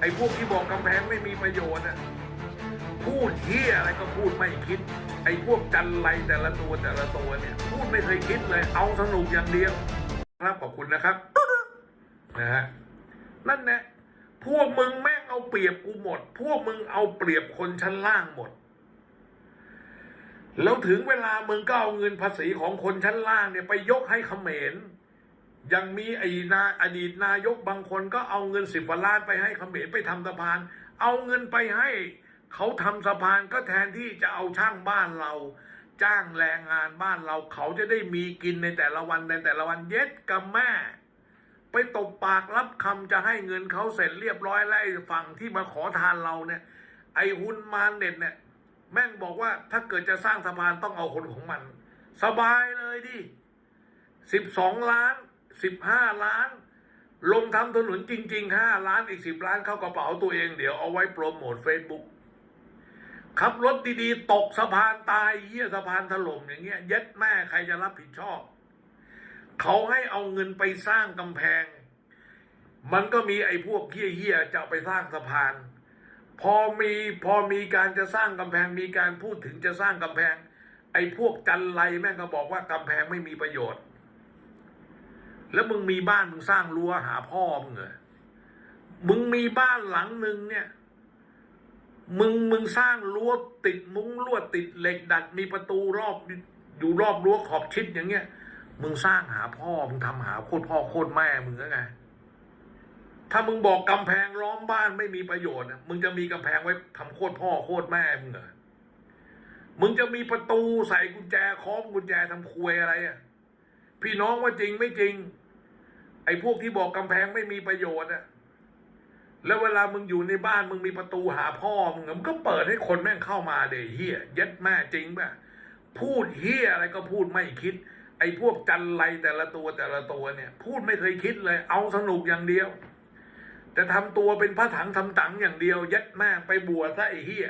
ไอ้พวกที่บอกกำแพงไม่มีประโยชน์อะพูดเฮียอะไรก็พูดไม่คิด ไอ้พวกจันไรแต่ละตัวแต่ละตัวเนี่ย พูดไม่เคยคิดเลย เอาสนุกอย่างเดียวครับขอบคุณนะครับนะฮะนั่นแหละพวกมึงแม่งเอาเปรียบกูหมด พวกมึงเอาเปรียบคนชั้นล่างหมด แล้วถึงเวลามึงก็เอาเงินภาษีของคนชั้นล่างเนี่ยไปยกให้เขมร ยังมีไอ้นาอดีตนายกบางคนก็เอาเงินสิบกว่าล้านไปให้เขมรไปทำสะพาน เอาเงินไปให้เขาทำสะพานก็แทนที่จะเอาช่างบ้านเรา จ้างแรงงานบ้านเราเขาจะได้มีกินในแต่ละวันในแต่ละวันเย็ดกับแม่ ไปตบปากรับคำจะให้เงินเขาเสร็จเรียบร้อยแล้วไอ้ฝั่งที่มาขอทานเราเนี่ย ไอ้ฮุนมานเน็ตเนี่ย แม่งบอกว่าถ้าเกิดจะสร้างสะพานต้องเอาคนของมัน สบายเลยดิสิบสองล้าน สิบห้าล้าน ลงทำถนนจริงๆห้าล้านอีกสิบล้านเข้ากระเป๋าตัวเองเดี๋ยวเอาไว้โปรโมทเฟซบุ๊กขับรถดีๆ ตกสะพานตายเหี้ยสะพานถล่มอย่างเงี้ยเย็ดแม่ใครจะรับผิดชอบ เขาให้เอาเงินไปสร้างกำแพง มันก็มีไอ้พวกเหี้ยๆจะไปสร้างสะพาน พอมีพอมีการจะสร้างกำแพงมีการพูดถึงจะสร้างกำแพง ไอ้พวกจันไรแม่งก็บอกว่ากำแพงไม่มีประโยชน์ แล้วมึงมีบ้านมึงสร้างรั้วหาพ่อมึงเหรอมึงมีบ้านหลังหนึ่งเนี่ย มึงมึงสร้างรั้วติดมุ้งลวดติดเหล็กดัด มีประตูรอบอยู่รอบรั้วขอบชิดอย่างเงี้ย มึงสร้างหาพ่อมึงทำหาโคตรพ่อโคตรแม่มึงไงถ้ามึงบอกกำแพงล้อมบ้านไม่มีประโยชน์มึงจะมีกำแพงไว้ทำโคตรพ่อโคตรแม่มึงเหรอมึงจะมีประตูใส่กุญแจคล้องกุญแจทำควยอะไรอะพี่น้องว่าจริงไม่จริง อ้พวกที่บอกกำแพงไม่มีประโยชน์อะแล้วเวลามึงอยู่ในบ้านมึงมีประตูหาพ่อมึงอะมึงก็เปิดให้คนแม่งเข้ามาเดเฮียย็ดแม่จริงป่ะพูดเฮียอะไรก็พูดไม่คิด ไอ้พวกจันไรแต่ละตัวแต่ละตัวเนี่ย พูดไม่เคยคิดเลย เอาสนุกอย่างเดียวจะทำตัวเป็นพระถังทำตังอย่างเดียว ยัดแม่ไปบวชซะไอ้เฮีย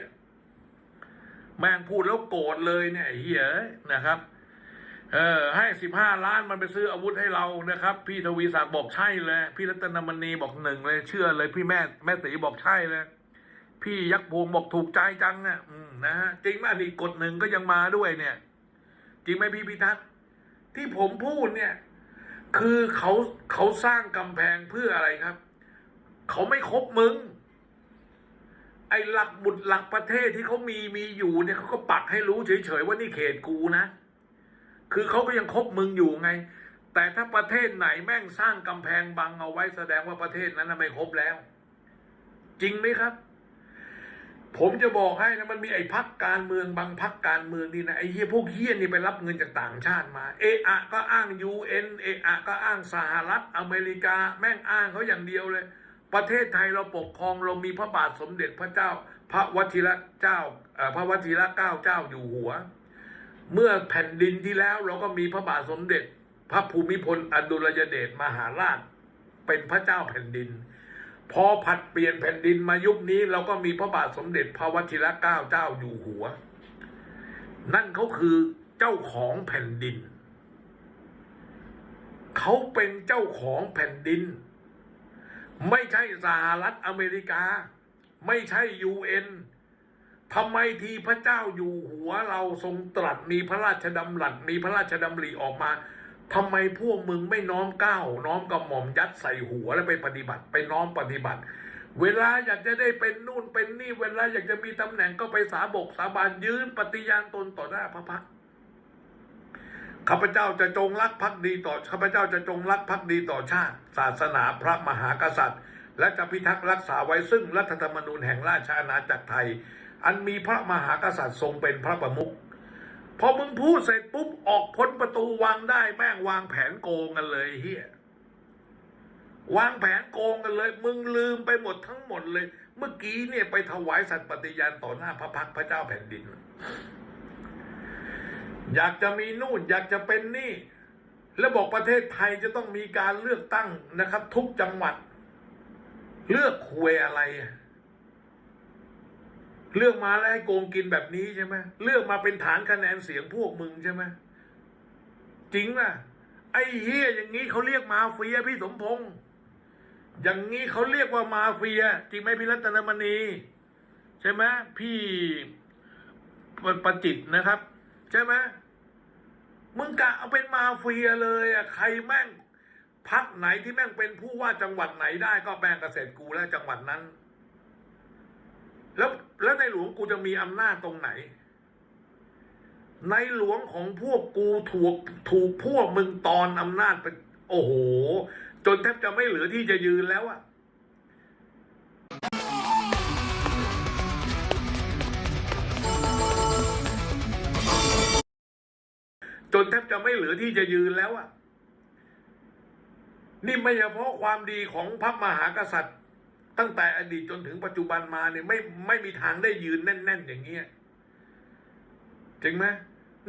แม่งพูดแล้วโกรธเลยเนี่ยเฮียนะครับ เออให้สิบห้าล้านมันไปซื้ออาวุธให้เรานะครับ พี่ทวีศักดิ์บอกใช่เลย พี่รัตนมณีบอกหนึ่งเลย เชื่อเลย พี่แม่แม่สีบอกใช่เลย พี่ยักษ์พวงบอกถูกใจจังอะนะฮะจริงไหมนี่กดหนึ่งก็ยังมาด้วยเนี่ย จริงไหมพี่พิทักษ์ที่ผมพูดเนี่ย คือเขาเขาสร้างกำแพงเพื่ออะไรครับ เขาไม่คบมึง ไอ้หลักบุตรหลักประเทศที่เขามีมีอยู่เนี่ยเขาก็ปักให้รู้เฉยๆว่านี่เขตกูนะ คือเขาก็ยังคบมึงอยู่ไง แต่ถ้าประเทศไหนแม่งสร้างกำแพงบังเอาไว้แสดงว่าประเทศนั้นไม่คบแล้ว จริงไหมครับ ผมจะบอกให้นะมันมีไอ้พักการเมืองบางพักการเมืองนี่นะไอ้เฮียพวกเฮียนี่ไปรับเงินจากต่างชาติมา เอะอะก็อ้างยูเอ็นเอะอะก็อ้างสหรัฐอเมริกา แม่งอ้างเขาอย่างเดียวเลย ประเทศไทยเราปกครองเรามีพระบาทสมเด็จพระเจ้า พระวชิระเจ้าพระวชิระเก้าเจ้าอยู่หัว เมื่อแผ่นดินที่แล้วเราก็มีพระบาทสมเด็จ พระภูมิพลอดุลยเดชมหาราช เป็นพระเจ้าแผ่นดิน พอผัดเปลี่ยนแผ่นดินมายุคนี้เราก็มีพระบาทสมเด็จพระวชิระเกล้าเจ้าอยู่หัว นั่นเขาคือเจ้าของแผ่นดิน เขาเป็นเจ้าของแผ่นดิน ไม่ใช่สหรัฐอเมริกา ไม่ใช่ยูเอ็น ทำไมทีพระเจ้าอยู่หัวเราทรงตรัสมีพระราชดำรัสมีพระราชดำริออกมาทำไมพวกมึงไม่น้อมก้าวน้อมกระหม่อมยัดใส่หัวแล้วไปปฏิบัติ ไปน้อมปฏิบัติ เวลาอยากจะได้เป็นนู่นเป็นนี่เวลาอยากจะมีตำแหน่งก็ไปสาบกสาบานยืนปฏิญาณตนต่อหน้าพระพักข้าพเจ้าจะจงรักภักดีต่อข้าพเจ้าจะจงรักภักดีต่อชาติ ศาสนาพระมหากษัตริย์ และจะพิทักษ์รักษาไว้ซึ่งรัฐธรรมนูญแห่งราชอาณาจักรไทย อันมีพระมหากษัตริย์ทรงเป็นพระประมุขพอมึงพูดเสร็จปุ๊บออกพ้นประตูวังได้แม่งวางแผนโกงกันเลยเฮียวางแผนโกงกันเลย มึงลืมไปหมดทั้งหมดเลย เมื่อกี้เนี่ยไปถวายสัตย์ปฏิญาณต่อหน้าพระพักพระเจ้าแผ่นดิน อยากจะมีนู่นอยากจะเป็นนี่ แล้วบอกประเทศไทยจะต้องมีการเลือกตั้งนะครับ ทุกจังหวัด เลือกควยอะไรอะ เลือกมาแล้วให้โกงกินแบบนี้ใช่ไหมเลือกมาเป็นฐานคะแนนเสียงพวกมึงใช่ไหมจริงป่ะไอ้เฮียอย่างนี้เขาเรียกมาเฟียพี่สมพงษ์อย่างนี้เขาเรียกว่ามาเฟีย จริงไหมพี่รัตนมณี ใช่ไหมพี่ปประจิตนะครับ ใช่ไหมมึงกะเอาเป็นมาเฟียเลยอะใครแม่งพักไหนที่แม่งเป็นผู้ว่าจังหวัดไหนได้ก็แบ่งเกษตรกูแล้วจังหวัดนั้น หลวงกูจะมีอำนาจตรงไหน ในหลวงของพวกกูถูกถูกพวกมึงตอนอำนาจไปโอ้โห จนแทบจะไม่เหลือที่จะยืนแล้วอะจนแทบจะไม่เหลือที่จะยืนแล้วอะนี่ไม่เฉพาะความดีของพระมหากษัตริย์ ตั้งแต่อดีตจนถึงปัจจุบันมาเนี่ยไม่ไม่มีทางได้ยืนแน่น ๆ อย่างเงี้ยจริงไหม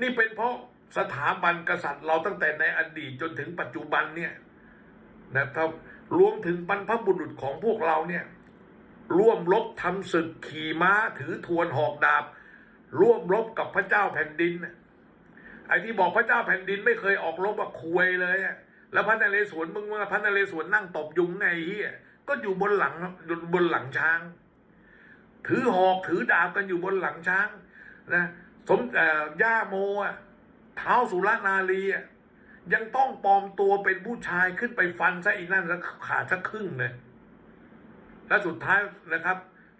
นี่เป็นเพราะสถาบันกษัตริย์เราตั้งแต่ในอดีตจนถึงปัจจุบันเนี่ยนะครับรวมถึงบรรพบุรุษของพวกเราเนี่ยร่วมรบทำศึกขี่ม้าถือทวนหอกดาบ ร่วมรบกับพระเจ้าแผ่นดินไอ้ที่บอกพระเจ้าแผ่นดินไม่เคยออกรบอะควยเลยอะแล้วพระนเรศวรมึงว่าพระนเรศวรนั่งตบยุงไงเฮีย ก็อยู่บนหลังบนหลังช้าง ถือหอกถือดาบกันอยู่บนหลังช้างนะสมย่าโมอะเท้าสุรนารีอะยังต้องปลอมตัวเป็นผู้ชายขึ้นไปฟันซะอีกนั่นแล้วขาดสักครึ่งเลยและสุดท้ายนะครับ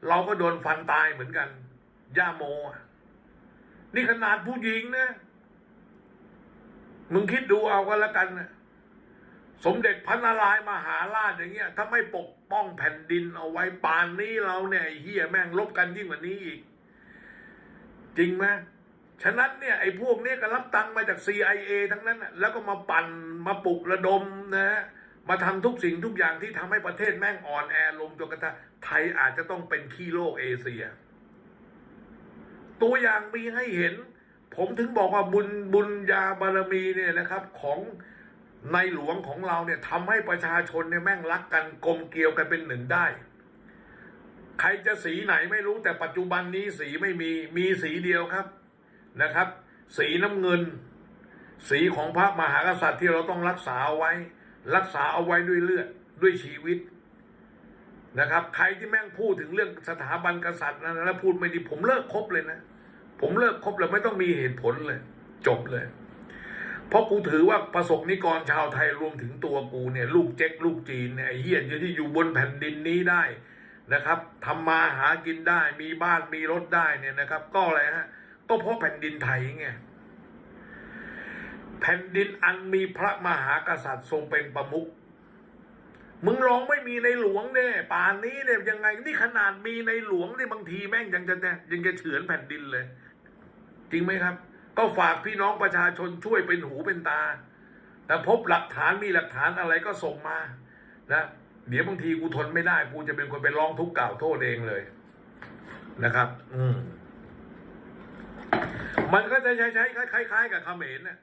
เราก็โดนฟันตายเหมือนกัน ย่าโมอะนี่ขนาดผู้หญิงนะ มึงคิดดูเอาก็แล้วกันนะ สมเด็จพระนารายมหาราชอย่างเงี้ยถ้าไม่ปกป้องแผ่นดินเอาไว้ปานนี้เราเนี่ยเฮียแม่งลบกันยิ่งกว่านี้อีก จริงไหมฉะนั้นเนี่ยไอ้พวกเนี้ยก็รับตังค์มาจาก CIA ทั้งนั้นแล้วก็มาปั่นมาปลุกระดมนะฮะมาทำทุกสิ่งทุกอย่างที่ทำให้ประเทศแม่งอ่อนแอลงจนกระทั่งไทยอาจจะต้องเป็นขี้โลกเอเชีย ตัวอย่างมีให้เห็น ผมถึงบอกว่าบุญบุญญาบารมีเนี่ยนะครับ ของ ในหลวงของเราเนี่ยทำให้ประชาชนเนี่ยแม่งรักกันกลมเกลียวกันเป็นหนึ่งได้ ใครจะสีไหนไม่รู้แต่ปัจจุบันนี้สีไม่มีมีสีเดียวครับนะครับ สีน้ำเงิน สีของพระมหากษัตริย์ที่เราต้องรักษาเอาไว้ รักษาเอาไว้ด้วยเลือดด้วยชีวิตนะครับ ใครที่แม่งพูดถึงเรื่องสถาบันกษัตริย์นะแล้วพูดไม่ดีผมเลิกคบเลยนะ ผมเลิกคบเลยไม่ต้องมีเหตุผลเลย จบเลย เพราะกูถือว่าประสบนิกรชาวไทยรวมถึงตัวกูเนี่ยลูกเจ๊กลูกจีนเนี่ยไอ้เฮียที่อยู่บนแผ่นดินนี้ได้นะครับทำมาหากินได้ มีบ้านมีรถได้เนี่ยนะครับ ก็อะไรฮะก็เพราะแผ่นดินไทยไงแผ่นดินอันมีพระมหากษัตริย์ทรงเป็นประมุขมึงลองไม่มีในหลวงเนี่ยป่านนี้เนี่ยยังไงนี่ขนาดมีในหลวงเนี่ยบางทีแม่งยังจะเนี่ยยังจะเฉือนแผ่นดินเลย จริงไหมครับ ก็ฝากพี่น้องประชาชนช่วยเป็นหูเป็นตาแต่พบหลักฐานมีหลักฐานอะไรก็ส่งมานะเดี๋ยวบางทีกูทนไม่ได้ กูจะเป็นคนไปร้องทุกข์กล่าวโทษเองเลยนะครับ อืมมันก็จะใช้ใช้คล้าย ๆ กับเขมรน่ะ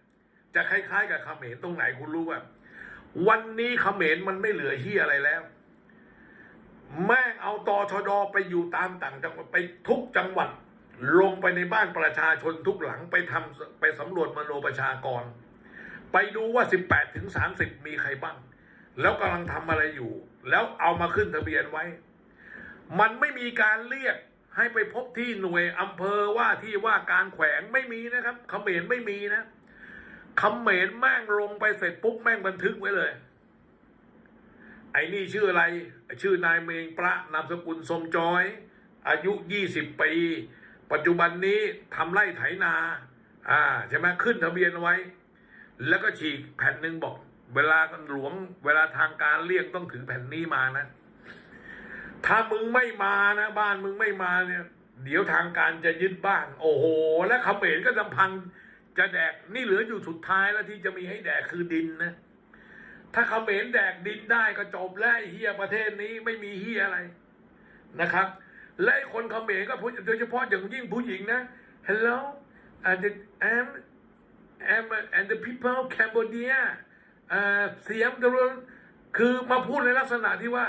จะคล้าย ๆ กับเขมรตรงไหนคุณรู้ว่าวันนี้เขมรมันไม่เหลือเฮียอะไรแล้ว แม่งเอาตอชดอไปอยู่ตามต่างจังหวัดไปทุกจังหวัด ลงไปในบ้านประชาชนทุกหลังไปทำไปสำรวจมโนประชากร ไปดูว่า 18ถึง30 มีใครบ้าง แล้วกำลังทำอะไรอยู่ แล้วเอามาขึ้นทะเบียนไว้ มันไม่มีการเรียกให้ไปพบที่หน่วยอำเภอว่าที่ว่าการแขวงไม่มีนะครับเขมรไม่มีนะเขมรแม่งลงไปเสร็จปุ๊บแม่งบันทึกไว้เลย ไอ้นี่ชื่ออะไร ชื่อนายเมงประนามสกุลสมจอย อายุยี่สิบปี ปัจจุบันนี้ทำไร่ไถนา อ่าใช่ไหมขึ้นทะเบียนไว้ แล้วก็ฉีกแผ่นหนึ่งบอก เวลาหลวง เวลาทางการเรียกต้องถือแผ่นนี้มานะ ถ้ามึงไม่มานะบ้านมึงไม่มาเนี่ย เดี๋ยวทางการจะยึดบ้าน โอ้โห และเขมรก็ลำพังจะแดกนี่เหลืออยู่สุดท้ายแล้วที่จะมีให้แดกคือดินนะถ้าเขมรแดกดินได้ก็จบแล้วเฮียประเทศนี้ไม่มีเฮียอะไรนะครับ และคนเขมรก็โดยเฉพาะอย่างยิ่งผู้หญิงนะ Hello and the am am and the people Cambodia เสียมตะลุคือมาพูดในลักษณะที่ว่า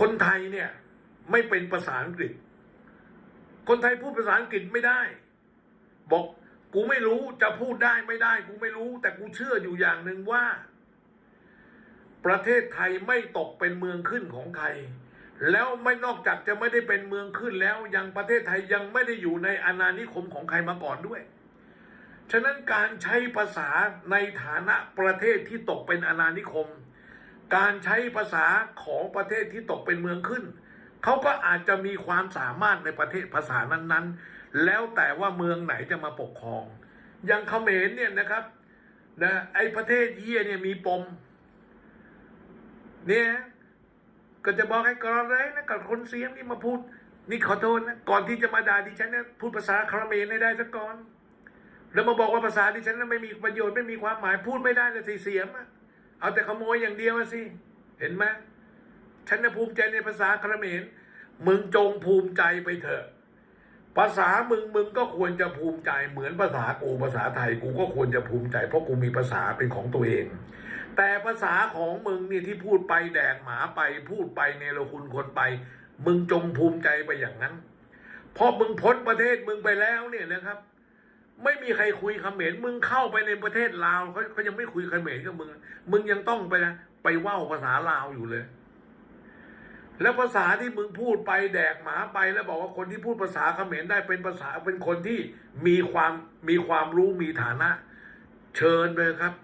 คนไทยเนี่ย ไม่เป็นภาษาอังกฤษ คนไทยพูดภาษาอังกฤษไม่ได้ บอกกูไม่รู้จะพูดได้ไม่ได้ กูไม่รู้ แต่กูเชื่ออยู่อย่างหนึ่งว่า ประเทศไทยไม่ตกเป็นเมืองขึ้นของใคร แล้วไม่นอกจากจะไม่ได้เป็นเมืองขึ้นแล้วยังประเทศไทยยังไม่ได้อยู่ในอาณานิคมของใครมาก่อนด้วย ฉะนั้นการใช้ภาษาในฐานะประเทศที่ตกเป็นอาณานิคม การใช้ภาษาของประเทศที่ตกเป็นเมืองขึ้น เขาก็อาจจะมีความสามารถในประเทศภาษานั้นๆ แล้วแต่ว่าเมืองไหนจะมาปกครอง อย่างเขมรเนี่ยนะครับนะไอประเทศเยี่ยเนี่ยมีปมเนี่ย ก็จะบอกให้กรณีนะกับคนเสียงนี่มาพูด นี่ขอโทษนะก่อนที่จะมาด่าดิฉันเนี่ยพูดภาษาคาราเมนให้ได้สักก่อน แล้วมาบอกว่าภาษาดิฉันนั้นไม่มีประโยชน์ไม่มีความหมายพูดไม่ได้เลยสิเสียมอะเอาแต่ขโมยอย่างเดียวสิเห็นไหมฉันน่ะภูมิใจในภาษาคาราเมนมึงจงภูมิใจไปเถอะ ภาษามึงมึงก็ควรจะภูมิใจเหมือนภาษากูภาษาไทยกูก็ควรจะภูมิใจ เพราะกูมีภาษาเป็นของตัวเอง แต่ภาษาของมึงเนี่ยที่พูดไปแดกหมาไปพูดไปเนรคุณคนไป มึงจงภูมิใจไปอย่างนั้นพอมึงพ้นประเทศมึงไปแล้วเนี่ยนะครับ ไม่มีใครคุยเขมรมึงเข้าไปในประเทศลาวเขาเขายังไม่คุยเขมรกับมึง มึงยังต้องไปนะไปเว่าภาษาลาวอยู่เลย แล้วภาษาที่มึงพูดไปแดกหมาไปแล้วบอกว่าคนที่พูดภาษาเขมรได้เป็นภาษาเป็นคนที่มีความมีความรู้มีฐานะ เชิญเลยครับ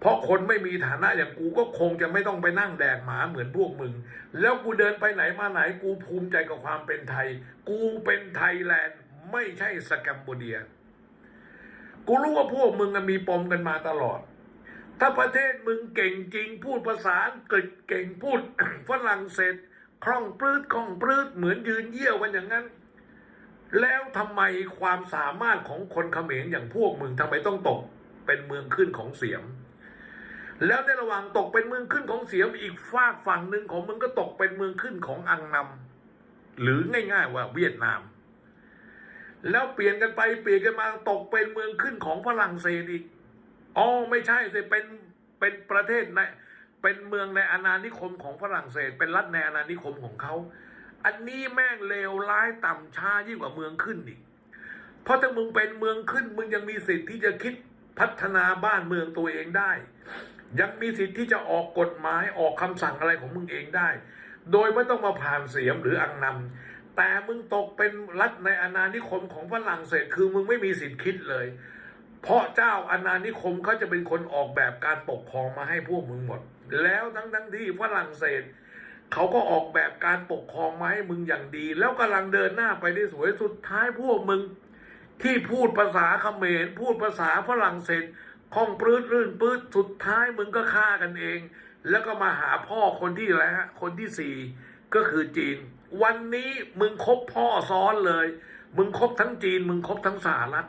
เพราะคนไม่มีฐานะอย่างกูก็คงจะไม่ต้องไปนั่งแดกหมาเหมือนพวกมึง แล้วกูเดินไปไหนมาไหนกูภูมิใจกับความเป็นไทย กูเป็นไทยแลนด์ไม่ใช่สแกมโบเดีย กูรู้ว่าพวกมึงมีปมกันมาตลอด ถ้าประเทศมึงเก่งจริงพูดภาษาอังกฤษเก่งพูดฝรั่งเศสคล่องปลื้ดคล่องปลื้ดเหมือนยืนเยี่ยวกันอย่างนั้น แล้วทำไมความสามารถของคนเขมรอย่างพวกมึงทำไมต้องตกเป็นเมืองขึ้นของเสียม แล้วในระหว่างตกเป็นเมืองขึ้นของเสียมอีกฝากฝั่งหนึ่งของมึงก็ตกเป็นเมืองขึ้นของอังนำหรือง่าย ๆ ว่าเวียดนาม แล้วเปลี่ยนกันไปเปลี่ยนกันมาตกเป็นเมืองขึ้นของฝรั่งเศสอีกอ๋อไม่ใช่สิเป็นเป็นประเทศในเป็นเมืองในอาณานิคมของฝรั่งเศส เป็นรัฐในอาณานิคมของเขา อันนี้แม่งเลวร้ายต่ำช้ายิ่งกว่าเมืองขึ้นอีก เพราะถ้ามึงเป็นเมืองขึ้น มึงยังมีสิทธิ์ที่จะคิดพัฒนาบ้านเมืองตัวเองได้ ยังมีสิทธิ์ที่จะออกกฎหมายออกคำสั่งอะไรของมึงเองได้ โดยไม่ต้องมาผ่านเสียมหรืออังนำแต่มึงตกเป็นรัฐในอาณานิคมของฝรั่งเศสคือมึงไม่มีสิทธิ์คิดเลย เพราะเจ้าอาณานิคมเขาจะเป็นคนออกแบบการปกครองมาให้พวกมึงหมด แล้วทั้งทั้งที่ฝรั่งเศสเขาก็ออกแบบการปกครองมาให้มึงอย่างดี แล้วกำลังเดินหน้าไปได้สวยสุดท้ายพวกมึง ที่พูดภาษาเขมรพูดภาษาฝรั่งเศส คล่องปลื้ดรื่นปื้ดสุดท้ายมึงก็ฆ่ากันเอง แล้วก็มาหาพ่อคนที่อะไรฮะคนที่สี่ก็คือจีน วันนี้มึงคบพ่อซ้อนเลย มึงคบทั้งจีน มึงคบทั้งสหรัฐ